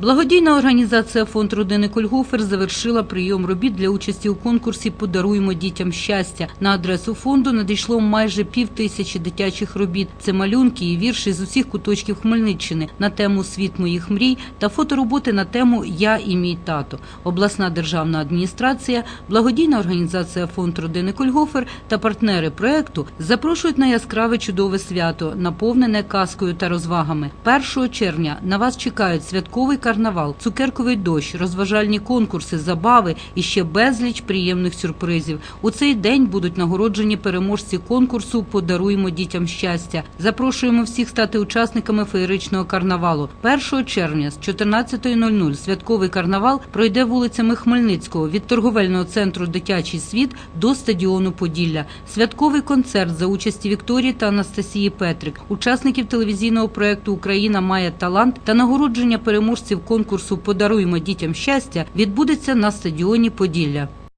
Благодійна організація фонд родини Кольгофер завершила прийом робіт для участі у конкурсі Подаруємо дітям щастя. На адресу фонду надійшло майже пів тисячі дитячих робіт. Це малюнки і вірші з усіх куточків Хмельниччини на тему Світ моїх мрій та фотороботи на тему Я і мій тато. Обласна державна адміністрація, благодійна організація фонд родини Кольгофер та партнери проекту запрошують на яскраве чудове свято, наповнене казкою та розвагами. 1 червня на вас чекають святковий карнавал, цукерковий дощ, розважальні конкурси, забави і ще безліч приємних сюрпризів. У цей день будуть нагороджені переможці конкурсу Подаруємо дітям щастя. Запрошуємо всіх стати учасниками феєричного карнавалу. 1 червня з 14.00 святковий карнавал пройде вулицями Хмельницького від торговельного центру Дитячий світ до стадіону Поділля. Святковий концерт за участі Вікторії та Анастасії Петрик, учасників телевізійного проекту Україна має талант та нагородження переможців конкурсу Подаруємо дітям щастя відбудеться на стадіоні Поділля.